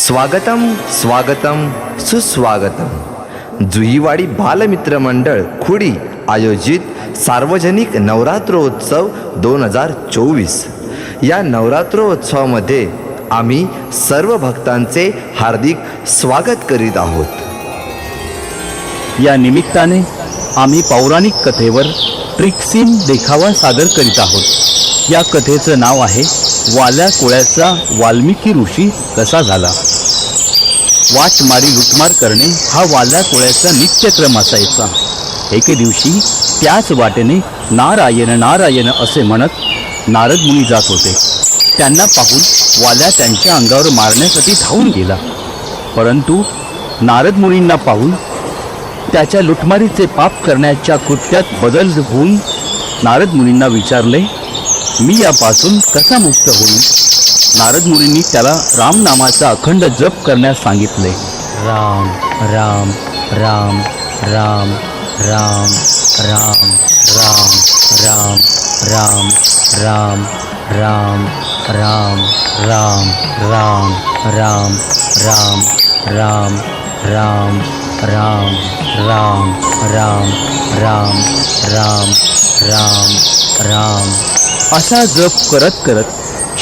स्वागतम स्वागतम सुस्वागतम. जुहीवाडी बालमित्र मंडळ खुडी आयोजित सार्वजनिक नवरात्रोत्सव दोन हजार चोवीस. या नवरात्रोत्सवामध्ये आम्ही सर्व भक्तांचे हार्दिक स्वागत करीत आहोत. या निमित्ताने आम्ही पौराणिक कथेवर ट्रिक्सिन देखावा सादर करीत आहोत. या कथेचं नाव आहे वाल्या कोळ्याचा वाल्मिकी ऋषी कसा झाला? वाटमारी लुटमार करणे हा वाल्या कोळ्याचा नित्यक्रम असायचा. एके दिवशी त्याच वाटेने नारायण नारायण असे म्हणत नारद मुनी जात होते. त्यांना पाहून वाल्या त्यांच्या अंगावर मारण्यासाठी धावून गेला. परंतु नारद मुनींना पाहून त्याच्या लुटमारीचे पाप करण्याच्या कृत्यात बदल होऊन नारद मुनींना विचारले मी यापासून कसा मुक्त होईल नारद मुनींनी त्याला राम नामाचा अखंड जप करण्यास सांगितले राम राम राम राम राम राम राम राम राम राम राम राम राम राम राम राम राम राम राम राम राम राम राम राम असा जप करत करत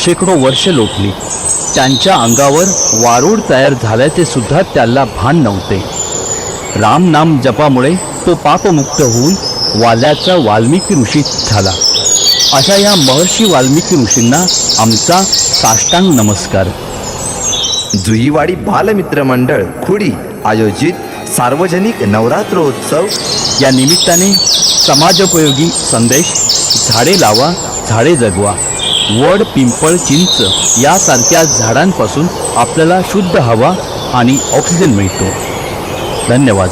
शेकडो वर्ष लोटली. त्यांच्या अंगावर वारूड तयार झाल्याचे सुद्धा त्याला भान नव्हते. राम नाम जपामुळे तो पापमुक्त होऊन वाल्याचा वाल्मिकी ऋषी झाला. अशा या महर्षी वाल्मिकी ऋषींना आमचा साष्टांग नमस्कार. जुईवाडी बालमित्र मंडळ खुडी आयोजित सार्वजनिक नवरात्रोत्सव. या निमित्ताने समाजोपयोगी संदेश झाडे लावा झाडे जगवा. वड पिंपळ चिंच यासारख्या झाडांपासून आपल्याला शुद्ध हवा आणि ऑक्सिजन मिळतो. धन्यवाद.